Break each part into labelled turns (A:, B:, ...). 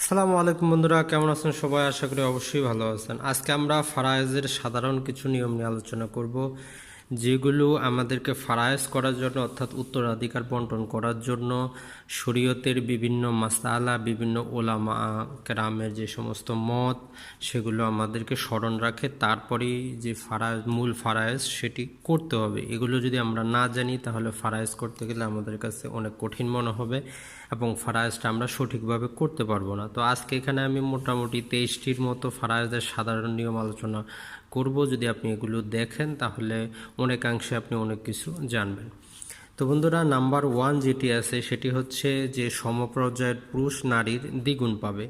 A: আসসালামু আলাইকুম বন্ধুরা, কেমন আছেন সবাই? আশা করি অবশ্যই ভালো আছেন। আজকে আমরা ফারায়েজের সাধারণ কিছু নিয়ম নিয়ে আলোচনা করব, যেগুলো আমাদেরকে ফারায়েজ করার জন্য, অর্থাৎ উত্তরাধিকার বন্টন করার জন্য, শরীয়তের বিভিন্ন মাসালা বিভিন্ন ওলামা কেরামের যে সমস্ত মত, সেগুলো আমাদেরকে স্মরণ রাখে। তারপরেই যে ফারায়েজ, মূল ফারায়েজ, সেটি করতে হবে। এগুলো যদি আমরা না জানি, তাহলে ফারায়েজ করতে গেলে আমাদের কাছে অনেক কঠিন মনে হবে। এবং ফারায়েজটা আমরা সঠিকভাবে করতে পারব না। তো আজকে এখানে আমি মোটামুটি তেইশটির মতো ফারায়েজের সাধারণ নিয়ম আলোচনা করব। যদি আপনি এগুলো দেখেন, তাহলে অনেকাংশে আপনি অনেক কিছু জানবেন। তো বন্ধুরা, নাম্বার ওয়ান যেটি আছে, সেটি হচ্ছে যে সমপর্যায়ের পুরুষ নারীর দ্বিগুণ পাবে।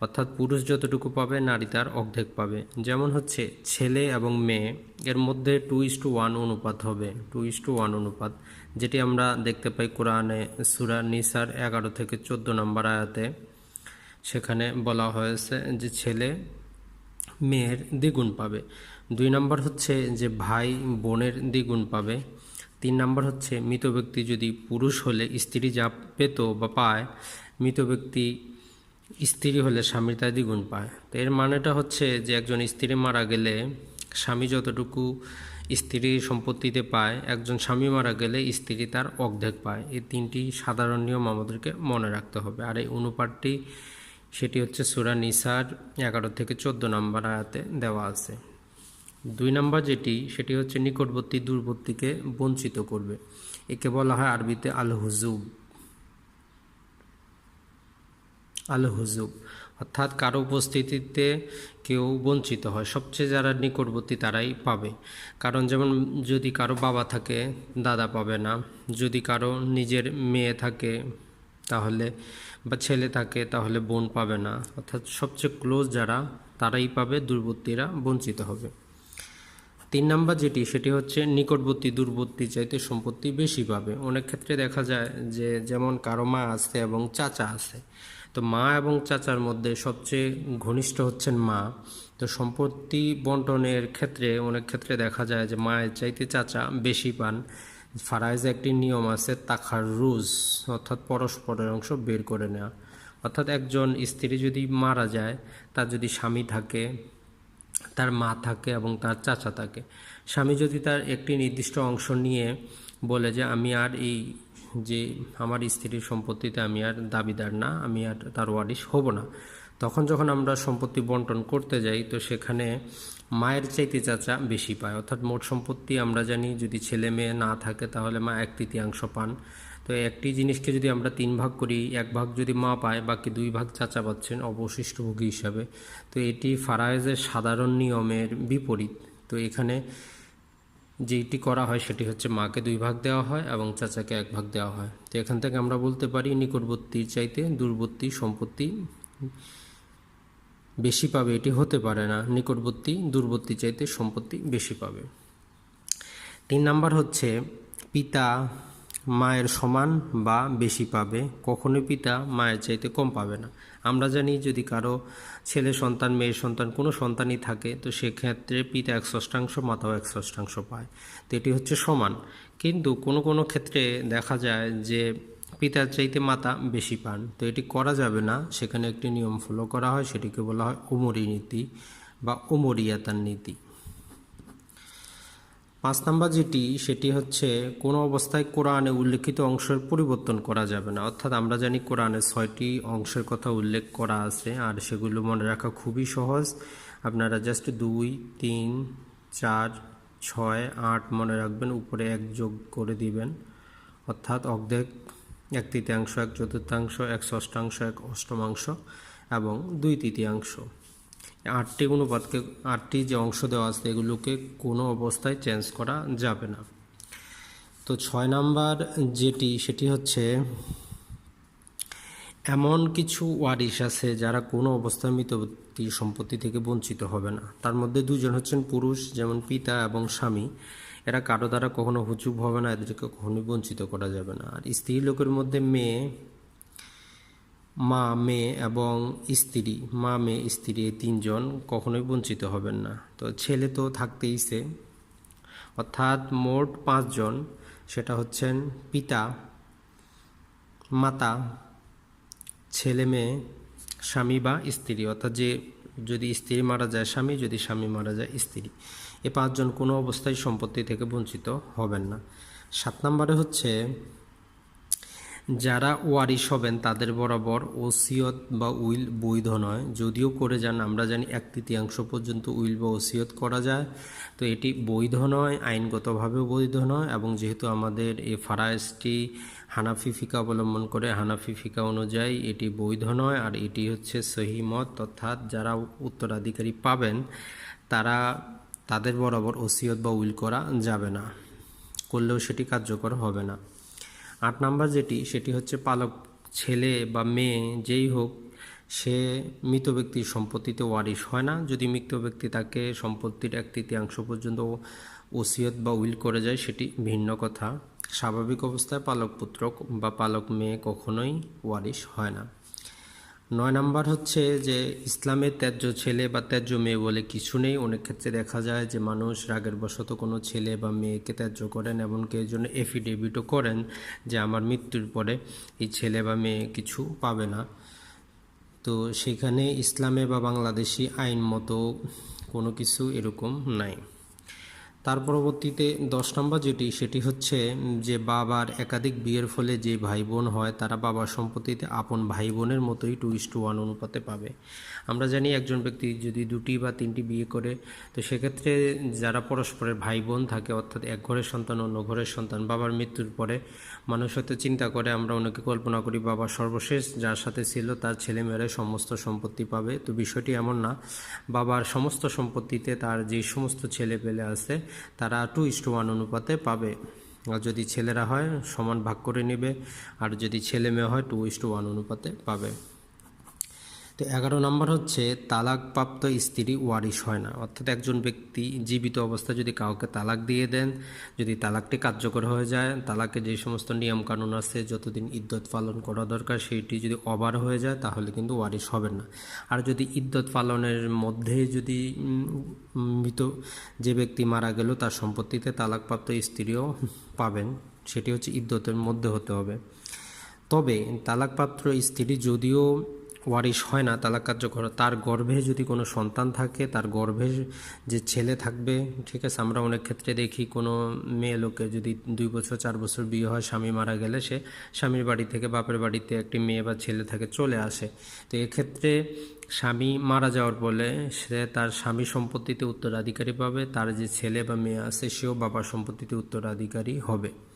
A: অর্থাৎ পুরুষ যতটুকু পাবে, নারী তার অর্ধেক পাবে। যেমন হচ্ছে ছেলে এবং মেয়ে, এর মধ্যে টু ইস টু ওয়ান অনুপাত হবে। টু ইস টু ওয়ান অনুপাত। যেটি আমরা দেখতে পাই কোরআনে সুরা নিসার এগারো থেকে চোদ্দ নম্বর আয়াতে। সেখানে বলা হয়েছে যে ছেলে মেয়ের দ্বিগুণ পাবে। দুই নম্বর হচ্ছে যে ভাই বোনের দ্বিগুণ পাবে। তিন নম্বর হচ্ছে মৃত ব্যক্তি যদি পুরুষ হলে স্ত্রী যা পেত বা পায়, মৃত ব্যক্তি স্ত্রী হলে স্বামীর তার দ্বিগুণ পায়। তো এর মানেটা হচ্ছে যে একজন স্ত্রী মারা গেলে স্বামী যতটুকু স্ত্রীর সম্পত্তিতে পায়, একজন স্বামী মারা গেলে স্ত্রী তার অর্ধেক পায়। এই তিনটি সাধারণ নিয়ম আমাদেরকে মনে রাখতে হবে। আর এই অনুপাতটি, সেটি হচ্ছে সুরা নিসার এগারো থেকে চোদ্দ নম্বর আয়াতে দেওয়া আছে। দুই নম্বর যেটি, সেটি হচ্ছে নিকটবর্তী দূরবর্তীকে বঞ্চিত করবে। একে বলা হয় আরবিতে আল হুজুব আল হুজুব অর্থাৎ কারও উপস্থিতিতে কেউ বঞ্চিত হয়। সবচেয়ে যারা নিকটবর্তী তারাই পাবে। কারণ যেমন যদি কারও বাবা থাকে, দাদা পাবে না। যদি কারও নিজের মেয়ে থাকে, তাহলে বা ছেলে থাকে, তাহলে বোন পাবে না। অর্থাৎ সবচেয়ে ক্লোজ যারা, তারাই পাবে, দূরবর্তীরা বঞ্চিত হবে। তিন নাম্বার যেটি, সেটি হচ্ছে নিকটবর্তী, দূরবর্তী চাইতে সম্পত্তি বেশি পাবে। অনেক ক্ষেত্রে দেখা যায় যে, যেমন কারও মা আছে এবং চাচা আছে। তো মা এবং চাচার মধ্যে সবচেয়ে ঘনিষ্ঠ হচ্ছেন মা। তো সম্পত্তি বন্টনের ক্ষেত্রে, অনেক ক্ষেত্রে দেখা যায় যে মায়ের চাইতে চাচা বেশি পান। ফারাইজে একটি নিয়ম আছে, তাখার রুজ, অর্থাৎ পরস্পরের অংশ বের করে নেওয়া। অর্থাৎ একজন স্ত্রী যদি মারা যায়, তার যদি স্বামী থাকে, তার মা থাকে এবং তার চাচা থাকে, স্বামী যদি তার একটি নির্দিষ্ট অংশ নিয়ে বলে যে, আমি আর এই যে আমার স্ত্রীর সম্পত্তিতে আমি আর দাবিদার না, আমি আর তার ওয়ারিশ হব না। তখন যখন আমরা সম্পত্তি বন্টন করতে যাই, তো সেখানে মায়ের চাইতে চাচা বেশি পায়। অর্থাৎ মোট সম্পত্তি আমরা জানি, যদি ছেলে মেয়ে না থাকে তাহলে মা এক তৃতীয়াংশ পান। তো একটি জিনিসকে যদি আমরা তিন ভাগ করি, এক ভাগ যদি মা পায়, বাকি দুই ভাগ চাচা পাচ্ছেন অবশিষ্টভোগী হিসাবে। তো এটি ফারায়েজের সাধারণ নিয়মের বিপরীত। তো এখানে যেটি করা হয় সেটি হচ্ছে মাকে দুই ভাগ দেওয়া হয় এবং চাচাকে এক ভাগ দেওয়া হয়। তো এখান থেকে আমরা বলতে পারি নিকটবর্তীর চাইতে দূরবর্তী সম্পত্তি বেশি পাবে, এটি হতে পারে না। নিকটবর্তী, দূরবর্তী চাইতে সম্পত্তি বেশি পাবে। তিন নাম্বার হচ্ছে পিতা মায়ের সমান বা বেশি পাবে। কখনোই পিতা মায়ের চাইতে কম পাবে না। আমরা জানি যদি কারও ছেলে সন্তান, মেয়ের সন্তান কোনো সন্তানই থাকে, তো সেক্ষেত্রে পিতা এক ষষ্ঠাংশ, মাতাও এক ষষ্ঠাংশ পায়। তো এটি হচ্ছে সমান। কিন্তু কোনো কোনো ক্ষেত্রে দেখা যায় যে পিতার চাইতে মাতা বেশি পান। তো এটি করা যাবে না। সেখানে একটি নিয়ম ফলো করা হয়। সেটিকে বলা হয় উমরি নীতি বা উমরিয়াতার নীতি। পাঁচ নাম্বার যেটি, সেটি হচ্ছে কোনো অবস্থায় কোরআনে উল্লেখিত অংশের পরিবর্তন করা যাবে না। অর্থাৎ আমরা জানি কোরআনে ছয়টি অংশের কথা উল্লেখ করা আছে, আর সেগুলো মনে রাখা খুবই সহজ। আপনারা জাস্ট দুই, তিন, চার, ছয়, আট মনে রাখবেন, উপরে এক যোগ করে দিবেন। অর্থাৎ অর্ধেক, এক তৃতীয়াংশ, এক চতুর্থাংশ, এক ষষ্ঠাংশ এক অষ্টমাংশ এবং দুই তৃতীয়াংশ। আটটি অনুপাতকে, আটটি যে অংশ দেওয়া আছে এগুলোকে কোনো অবস্থায় চেঞ্জ করা যাবে না। তো ছয় নাম্বার যেটি, সেটি হচ্ছে এমন কিছু ওয়ারিশ আছে যারা কোনো অবস্থায় মৃতবর্তী সম্পত্তি থেকে বঞ্চিত হবে না। তার মধ্যে দুজন হচ্ছেন পুরুষ, যেমন পিতা এবং স্বামী। এরা কারও দ্বারা কখনো হুচুপ হবে না, এদেরকে কখনোই বঞ্চিত করা যাবে না। আর স্ত্রী লোকের মধ্যে মেয়ে মা মেয়ে এবং স্ত্রী। মা মেয়ে স্ত্রী এই তিনজন কখনোই বঞ্চিত হবেন না। তো ছেলে তো থাকতেইছে অর্থাৎ মোট পাঁচজন। সেটা হচ্ছেন পিতা, মাতা, ছেলে, মেয়ে, স্বামী বা স্ত্রী। অর্থাৎ যে যদি স্ত্রী মারা যায় স্বামী, যদি স্বামী মারা যায় স্ত্রী। এ পাঁচজন কোনো অবস্থায় সম্পত্তি থেকে বঞ্চিত হবেন না। সাত নম্বরে হচ্ছে যারা ওয়ারিশ হবেন তাদের বরাবর ওসিয়ত বা উইল বৈধ নয়। যদিও করে যান, আমরা জানি এক তৃতীয়াংশ পর্যন্ত উইল বা ওসিয়ত করা যায়। তো এটি বৈধ নয়, আইনগতভাবেও বৈধ নয় এবং যেহেতু আমাদের এই ফারাইজটি হানাফি ফিকা অবলম্বন করে, হানাফি ফিকা অনুযায়ী এটি বৈধ নয় আর এটি হচ্ছে সহিমত অর্থাৎ যারা উত্তরাধিকারী পাবেন, তারা তাদের বরাবর ওসিয়ত বা উইল করা যাবে না। করলেও সেটি কার্যকর হবে না। আট নাম্বার যেটি, সেটি হচ্ছে পালক ছেলে বা মেয়ে যেই হোক, সে মৃত ব্যক্তির সম্পত্তিতে ওয়ারিশ হয় না। যদি মৃত ব্যক্তি তাকে সম্পত্তির এক তৃতীয়াংশ পর্যন্ত ওসিয়ত বা উইল করে যায়, সেটি ভিন্ন কথা। স্বাভাবিক অবস্থায় পালক পুত্র বা পালক মেয়ে কখনোই ওয়ারিশ হয় না। নয় নাম্বার হচ্ছে যে ইসলামের ত্যায্য ছেলে বা ত্যায্য মেয়ে বলে কিছু নেই। অনেক ক্ষেত্রে দেখা যায় যে মানুষ রাগের বশত কোনো ছেলে বা মেয়েকে ত্যায্য করেন এমনকি এর জন্য এফিডেভিটও করেন যে আমার মৃত্যুর পরে এই ছেলে বা মেয়ে কিছু পাবে না। তো সেখানে ইসলামে বা বাংলাদেশি আইন মতো কোনো কিছু এরকম নাই। তার পরবর্তীতে দশ নম্বর যেটি, সেটি হচ্ছে যে বাবার একাধিক বিয়ের ফলে যে ভাই বোন হয়, তারা বাবার সম্পত্তিতে আপন ভাই বোনের মতোই টু ইস টু ওয়ান অনুপাতে পাবে। আমরা জানি একজন ব্যক্তি যদি দুটি বা তিনটি বিয়ে করে, তো সেক্ষেত্রে যারা পরস্পরের ভাই বোন থাকে, অর্থাৎ এক ঘরের সন্তান, অন্য ঘরের সন্তান, বাবার মৃত্যুর পরে মানুষ হয়তো চিন্তা করে, আমরা অনেকে কল্পনা করি বাবা সর্বশেষ যার সাথে ছিল তার ছেলেমেয়েরাই সমস্ত সম্পত্তি পাবে। তো বিষয়টি এমন না, বাবার সমস্ত সম্পত্তিতে তার যে সমস্ত ছেলে পেলে আছে, তারা টু ইস টু ওয়ান অনুপাতে পাবে। আর যদি ছেলেরা হয়, সমান ভাগ করে নেবে, আর যদি ছেলে মেয়ে হয়, টু ইস টু ওয়ান অনুপাতে পাবে। তো এগারো নম্বর হচ্ছে, তালাকপ্রাপ্ত স্ত্রী ওয়ারিশ হয় না। অর্থাৎ একজন ব্যক্তি জীবিত অবস্থায় যদি কাউকে তালাক দিয়ে দেন, যদি তালাকটি কার্যকর হয়ে যায়, তালাকে যে সমস্ত নিয়মকানুন আছে, যতদিন ইদ্যত পালন করা দরকার, সেইটি যদি অবার হয়ে যায়, তাহলে কিন্তু ওয়ারিশ হবেন না। আর যদি ইদ্যত পালনের মধ্যে যদি মৃত যে ব্যক্তি মারা গেল, তার সম্পত্তিতে তালাকপ্রাপ্ত স্ত্রীও পাবেন, সেটি হচ্ছে ইদ্যতের মধ্যে হতে হবে। তবে তালাকপাত্র স্ত্রী যদিও ওয়ারিশ হয় না, তালাক কার্যকর। তার গর্ভে যদি কোনো সন্তান থাকে, তার গর্ভে যে ছেলে থাকবে, ঠিক আছে, আমরা অনেক ক্ষেত্রে দেখি কোনো মেয়ে লোকে যদি দুই বছর, চার বছর বিয়ে হয়, স্বামী মারা গেলে সে স্বামীর বাড়ি থেকে, বাপের বাড়িতে একটি মেয়ে বা ছেলে থাকে, চলে আসে। তো এক্ষেত্রে স্বামী মারা যাওয়ার ফলে সে তার স্বামী সম্পত্তিতে উত্তরাধিকারী পাবে, তার যে ছেলে বা মেয়ে আছে, সেও বাবার সম্পত্তিতে উত্তরাধিকারী হবে।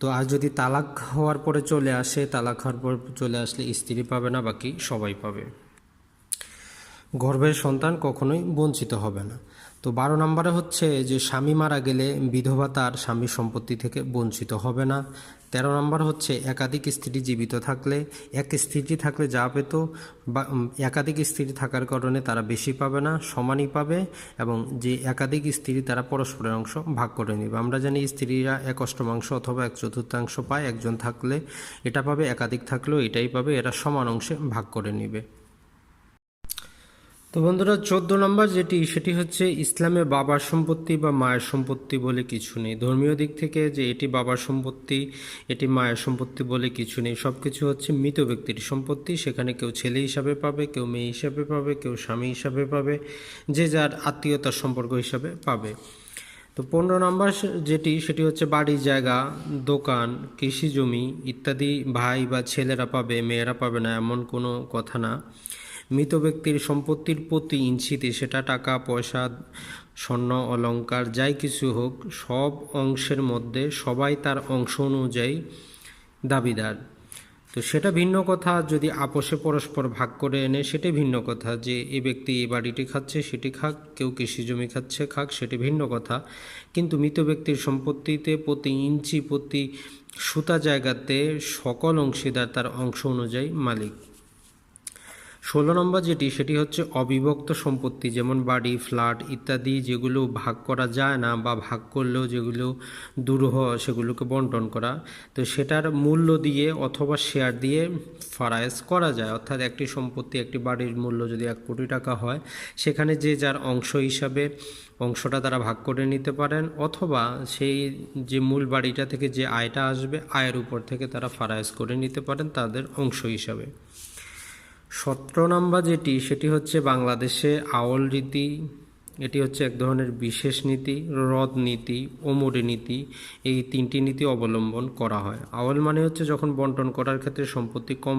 A: তো আর যদি তালাক হওয়ার পরে চলে আসে, তালাক হওয়ার পর চলে আসলে স্ত্রী পাবে না, বাকি সবাই পাবে। গর্ভের সন্তান কখনোই বঞ্চিত হবে না। তো বারো নম্বরে হচ্ছে যে, স্বামী মারা গেলে বিধবা তার স্বামীর সম্পত্তি থেকে বঞ্চিত হবে না। তেরো নম্বর হচ্ছে, একাধিক স্ত্রী জীবিত থাকলে, এক স্ত্রী থাকলে যা পেত, বা একাধিক স্ত্রী থাকার কারণে তারা বেশি পাবে না, সমানই পাবে, এবং যে একাধিক স্ত্রী তারা পরস্পরের অংশ ভাগ করে নেবে। আমরা জানি স্ত্রীরা এক অষ্টমাংশ অথবা এক চতুর্থাংশ পায়, একজন থাকলে এটা পাবে, একাধিক থাকলেও এটাই পাবে, এরা সমান অংশে ভাগ করে নেবে। তো বন্ধুরা, চোদ্দ নম্বর যেটি, সেটি হচ্ছে ইসলামে বাবার সম্পত্তি বা মায়ের সম্পত্তি বলে কিছু নেই। ধর্মীয় দিক থেকে যে এটি বাবার সম্পত্তি, এটি মায়ের সম্পত্তি বলে কিছু নেই। সব কিছু হচ্ছে মৃত ব্যক্তির সম্পত্তি। সেখানে কেউ ছেলে হিসাবে পাবে, কেউ মেয়ে হিসাবে পাবে, কেউ স্বামী হিসাবে পাবে, যে যার আত্মীয়তার সম্পর্ক হিসাবে পাবে। তো পনেরো নম্বর যেটি, সেটি হচ্ছে বাড়ি জায়গা, দোকান, কৃষি জমি ইত্যাদি ভাই বা ছেলেরা পাবে, মেয়েরা পাবে না, এমন কোনো কথা না। মৃত ব্যক্তির সম্পত্তির প্রতি ইঞ্চিতে সেটা টাকা, পয়সা, স্বর্ণ অলংকার যাই কিছু হোক, সব অংশের মধ্যে সবাই তার অংশ অনুযায়ী দাবিদার। তো সেটা ভিন্ন কথা, যদি আপোষে পরস্পর ভাগ করে এনে সেটি ভিন্ন কথা, যে এ ব্যক্তি এই বাড়িটি খাচ্ছে সেটি খাক, কেউ কৃষি জমি খাচ্ছে খাক, সেটি ভিন্ন কথা। কিন্তু মৃত ব্যক্তির সম্পত্তিতে প্রতি ইঞ্চি, প্রতি সুতা জায়গাতে সকল অংশীদার তার অংশ অনুযায়ী মালিক। ষোলো নম্বর যেটি, সেটি হচ্ছে অবিভক্ত সম্পত্তি, যেমন বাড়ি, ফ্ল্যাট ইত্যাদি যেগুলো ভাগ করা যায় না বা ভাগ করলেও যেগুলো দুরূহ সেগুলোকে বন্টন করা। তো সেটার মূল্য দিয়ে অথবা শেয়ার দিয়ে ফারাইজ করা যায়। অর্থাৎ একটি সম্পত্তি, একটি বাড়ির মূল্য যদি এক কোটি টাকা হয়, সেখানে যে যার অংশ হিসাবে অংশটা তারা ভাগ করে নিতে পারেন, অথবা সেই যে মূল বাড়িটা থেকে যে আয়টা আসবে, আয়ের উপর থেকে তারা ফারাইজ করে নিতে পারেন তাদের অংশ হিসাবে। সতেরো নম্বর যেটি, সেটি হচ্ছে বাংলাদেশে আওল রীতি। এটি হচ্ছে এক ধরনের বিশেষ নীতি হ্রদ নীতি, ওমরি নীতি। এই তিনটি নীতি অবলম্বন করা হয়। আওয়াল মানে হচ্ছে যখন বন্টন করার ক্ষেত্রে সম্পত্তি কম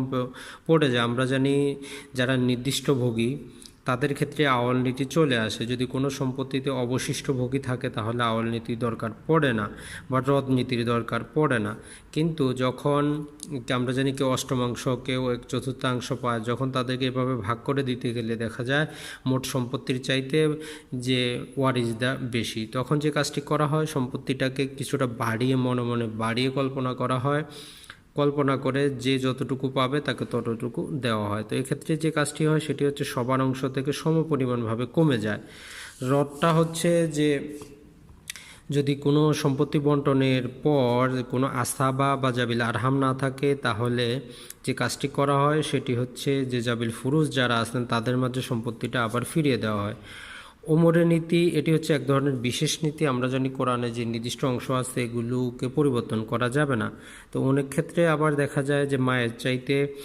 A: পড়ে যায়। আমরা জানি যারা নির্দিষ্ট ভোগী তাদের ক্ষেত্রে আওয়াল নীতি চলে আসে। যদি কোনো সম্পত্তিতে অবশিষ্ট ভোগী থাকে, তাহলে আওয়াল নীতি দরকার পড়ে না বা হ্রদ নীতির দরকার পড়ে না। কিন্তু যখন, আমরা জানি কেউ অষ্টমাংশ কেউ এক চতুর্থাংশ পায়, যখন তাদেরকে এভাবে ভাগ করে দিতে গেলে দেখা যায় মোট সম্পত্তির চাইতে যে ওয়ারিজ ওয়ারিসদা বেশি। তখন যে কাজটি করা হয়, সম্পত্তিটাকে কিছুটা বাড়িয়ে, মনে মনে বাড়িয়ে কল্পনা করা হয়। কল্পনা করে যে যতটুকু পাবে তাকে ততটুকু দেওয়া হয়। তো এক্ষেত্রে যে কাজটি হয় সেটি হচ্ছে সবার অংশ থেকে সমপরিমাণভাবে কমে যায়। রডটা হচ্ছে যে যদি কোনো সম্পত্তি বন্টনের পর কোনো আস্থা বা বা জাবিল আরহাম না থাকে, তাহলে যে কাজটি করা হয় সেটি হচ্ছে যে জাবিল ফুরুজ যারা আছেন তাদের মাঝে সম্পত্তিটা আবার ফিরিয়ে দেওয়া হয়। ওমরের নীতি, এটি হচ্ছে এক ধরনের বিশেষ নীতি। আমরা জানি কোরআনে যে নির্দিষ্ট অংশ আছে, এগুলোকে পরিবর্তন করা যাবে না। তো অনেক ক্ষেত্রে আবার দেখা যায় যে মায়ের চাইতে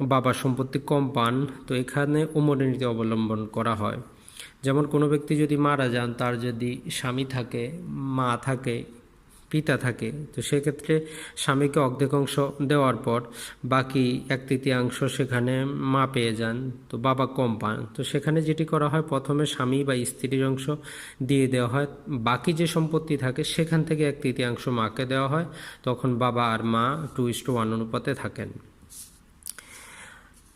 A: বাবার সম্পত্তি কম পান, তো এখানে ওমরের নীতি অবলম্বন করা হয়। যেমন কোনো ব্যক্তি যদি মারা যান, তার যদি স্বামী থাকে, মা থাকে পিতা থাকে। তো সেক্ষেত্রে স্বামীকে অর্ধেকাংশ দেওয়ার পর বাকি এক তৃতীয়াংশ সেখানে মা পেয়ে যান, তো বাবা কম পান। তো সেখানে যেটি করা হয়, প্রথমে স্বামী বা স্ত্রীর অংশ দিয়ে দেওয়া হয়। বাকি যে সম্পত্তি থাকে, সেখান থেকে এক তৃতীয়াংশ মাকে দেওয়া হয়। তখন বাবা আর মা টু ইস টু ওয়ান অনুপাতে থাকেন।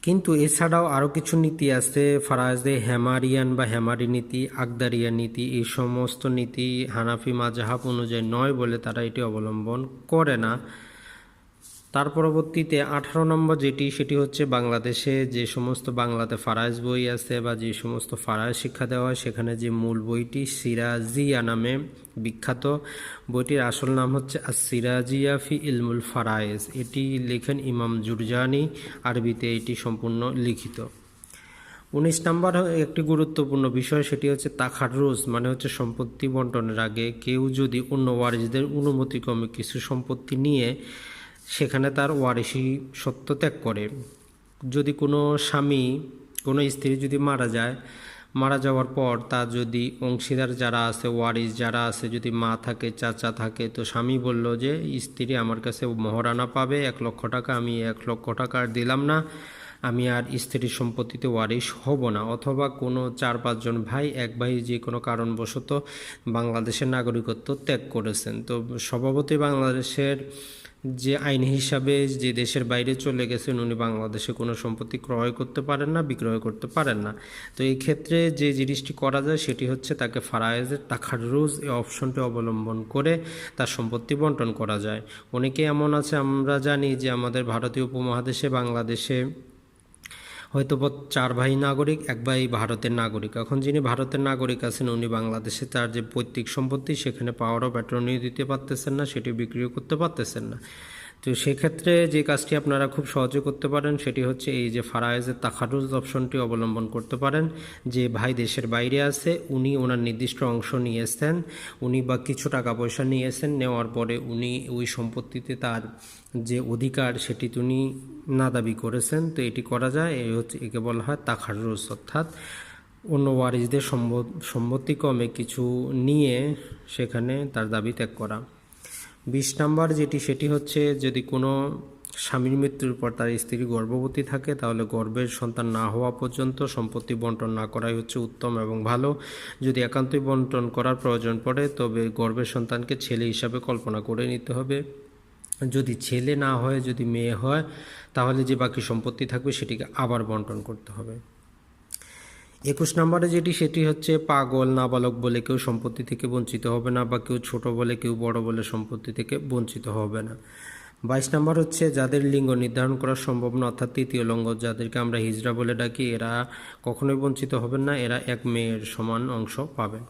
A: কিন্তু এছাড়াও আরও কিছু নীতি আছে ফারাজদে হ্যামারিয়ান বা হ্যামারি নীতি আগদারিয়া নীতি, এই সমস্ত নীতি হানাফি মাজাহাব অনুযায়ী নয় বলে তারা এটি অবলম্বন করে না। তার পরবর্তীতে আঠারো নম্বর যেটি, সেটি হচ্ছে বাংলাদেশে যে সমস্ত বাংলাতে ফারাইজ বই আছে বা যে সমস্ত ফারাইজ শিক্ষা দেওয়া হয়, সেখানে যে মূল বইটি সিরাজিয়া নামে বিখ্যাত। বইটির আসল নাম হচ্ছে সিরাজিয়া ফি ইলমুল ফারায়েজ এটি লেখেন ইমাম জুরজানি, আরবিতে এটি সম্পূর্ণ লিখিত। উনিশ নাম্বার একটি গুরুত্বপূর্ণ বিষয়, সেটি হচ্ছে তাখারুজ মানে হচ্ছে সম্পত্তি বন্টনের আগে কেউ যদি অন্য ওয়ারিসদের অনুমতিক্রমে কিছু সম্পত্তি নিয়ে সেখানে তার ওয়ারিসি সত্য ত্যাগ করে। যদি কোনো স্বামী, কোনো স্ত্রী যদি মারা যায়, মারা যাওয়ার পর তার যদি অংশীদার যারা আছে ওয়ারিস যারা আছে, যদি মা থাকে, চাচা থাকে, তো স্বামী বলল যে, স্ত্রী আমার কাছে মহারানা পাবে, এক লক্ষ টাকা, আমি এক লক্ষ টাকা আর দিলাম না, আমি আর স্ত্রীর সম্পত্তিতে ওয়ারিশ হব না। অথবা কোনো চার পাঁচজন ভাই, এক ভাই যে কোনো কারণবশত বাংলাদেশের নাগরিকত্ব ত্যাগ করেছেন। তো স্বভাবতই বাংলাদেশের যে আইন হিসাবে যে দেশের বাইরে চলে গেছেন, উনি বাংলাদেশে কোনো সম্পত্তি ক্রয় করতে পারেন না, বিক্রয় করতে পারেন না। তো এই ক্ষেত্রে যে জিনিসটি করা যায়, সেটি হচ্ছে তাকে ফারায়েজের টাকার রোজ এই অপশনটি অবলম্বন করে তার সম্পত্তি বন্টন করা যায়। অনেকে এমন আছে, আমরা জানি যে আমাদের ভারতীয় উপমহাদেশে, বাংলাদেশে হয়তো চার ভাই নাগরিক, এক ভাই ভারতের নাগরিক। এখন যিনি ভারতের নাগরিক আছেন, উনি বাংলাদেশে তার যে পৈতৃক সম্পত্তি, সেখানে পাওয়ারও অফ দিতে পারতেছেন না, সেটি বিক্রিও করতে পারতেছেন না। তো সেক্ষেত্রে যে কাজটি আপনারা খুব সহজে করতে পারেন, সেটি হচ্ছে এই যে ফারায়েজের তাখারুজ অপশনটি অবলম্বন করতে পারেন। যে ভাই দেশের বাইরে আছে, উনি ওনার নির্দিষ্ট অংশ নিয়েছেন, উনি বা কিছু টাকা পয়সা নিয়েছেন, নেওয়ার পরে উনি ওই সম্পত্তিতে তার যে অধিকার, সেটি তিনি না দাবি করেছেন। তো এটি করা যায় এই হচ্ছে একে বলা হয় তাখারুজ অর্থাৎ অন্য ওয়ারিসদের সম্মতিক্রমে কিছু নিয়ে সেখানে তার দাবি ত্যাগ করা। বিশ নাম্বার যেটি, সেটি হচ্ছে যদি কোনো স্বামীর মৃত্যুর পর তার স্ত্রী গর্ভবতী থাকে, তাহলে গর্ভের সন্তান না হওয়া পর্যন্ত সম্পত্তি বন্টন না করাই হচ্ছে উত্তম এবং ভালো। যদি একান্তই বন্টন করার প্রয়োজন পড়ে, তবে গর্ভের সন্তানকে ছেলে হিসাবে কল্পনা করে নিতে হবে। যদি ছেলে না হয়, যদি মেয়ে হয়, তাহলে যে বাকি সম্পত্তি থাকবে, সেটিকে আবার বন্টন করতে হবে। একুশ নম্বরে যেটি, সেটি হচ্ছে পাগল, নাবালক বলে কেউ সম্পত্তি থেকে বঞ্চিত হবে না বা কেউ ছোট বলে কেউ বড় বলে সম্পত্তি থেকে বঞ্চিত হবে না। বাইশ নম্বর হচ্ছে যাদের লিঙ্গ নির্ধারণ করা সম্ভব না, অর্থাৎ তৃতীয় লিঙ্গ যাদেরকে আমরা হিজড়া বলে ডাকি, এরা কখনোই বঞ্চিত হবেন না, এরা এক মেয়ের সমান অংশ পাবেন।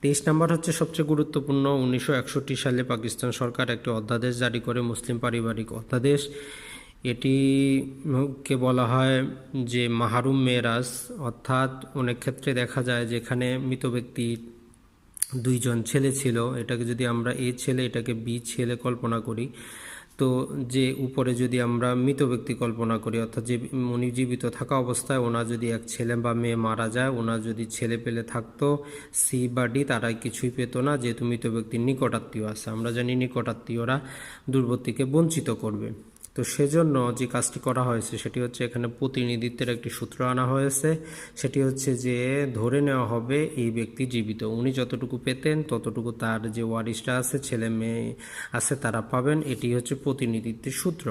A: তেইশ নম্বর হচ্ছে সবচেয়ে গুরুত্বপূর্ণ, উনিশশো একষট্টি সালে পাকিস্তান সরকার একটি অধ্যাদেশ জারি করে মুসলিম পারিবারিক অধ্যাদেশ। এটি কে বলা হয় যে মাহারুম মেরাজ অর্থাৎ অনেক ক্ষেত্রে দেখা যায় যেখানে মৃত ব্যক্তি দুইজন ছেলে ছিল। এটাকে যদি আমরা এ ছেলে, এটাকে বি ছেলে কল্পনা করি, তো যে উপরে যদি আমরা মৃত ব্যক্তি কল্পনা করি, অর্থাৎ যে উনি জীবিত থাকা অবস্থায়, ওনার যদি এক ছেলে বা মেয়ে মারা যায়, ওনার যদি ছেলে পেলে থাকতো, সি বা ডি তারা কিছুই পেতো না, যেহেতু মৃত ব্যক্তির নিকটাত্মীয় আছে। আমরা জানি নিকটাত্মীয়রা দুর্বৃত্তিকে বঞ্চিত করবে। তো সেজন্য যে কাজটি করা হয়েছে, সেটি হচ্ছে এখানে প্রতিনিধিত্বের একটি সূত্র আনা হয়েছে। সেটি হচ্ছে যে ধরে নেওয়া হবে এই ব্যক্তি জীবিত। উনি যতটুকু পেতেন, ততটুকু তার যে ওয়ারিশটা আছে, ছেলে মেয়ে আছে, তারা পাবেন। এটি হচ্ছে প্রতিনিধিত্বের সূত্র।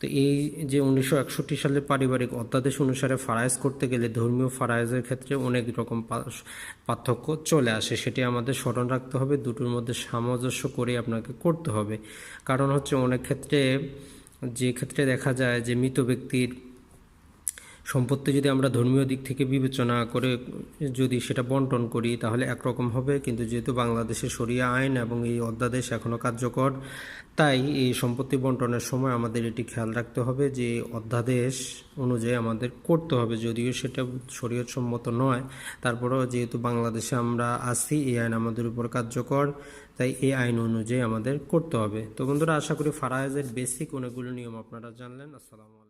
A: তো এই যে উনিশশো একষট্টি সালের পারিবারিক অধ্যাদেশ অনুসারে ফারাইজ করতে গেলে ধর্মীয় ফারাইজের ক্ষেত্রে অনেক রকম পার্থক্য চলে আসে। সেটি আমাদের স্মরণ রাখতে হবে। দুটোর মধ্যে সামঞ্জস্য করে আপনাকে করতে হবে। কারণ হচ্ছে অনেক ক্ষেত্রে যে ক্ষেত্রে দেখা যায় যে মৃত ব্যক্তির সম্পত্তি যদি আমরা ধর্মীয় দিক থেকে বিবেচনা করে যদি সেটা বন্টন করি, তাহলে একরকম হবে। কিন্তু যেহেতু বাংলাদেশের শরিয়া আইন এবং এই অধ্যাদেশ এখনও কার্যকর, তাই এই সম্পত্তি বন্টনের সময় আমাদের এটি খেয়াল রাখতে হবে যে অধ্যাদেশ অনুযায়ী আমাদের করতে হবে। যদিও সেটা শরীয়ত সম্মত নয়, তারপরেও যেহেতু বাংলাদেশে আমরা আছি, এই আইন আমাদের উপর কার্যকর। তাই এই আইন অনুযায়ী আমাদের করতে হবে। তো বন্ধুরা, আশা করি ফারায়েজের বেসিক অনেকগুলো নিয়ম আপনারা জানলেন। আসসালামু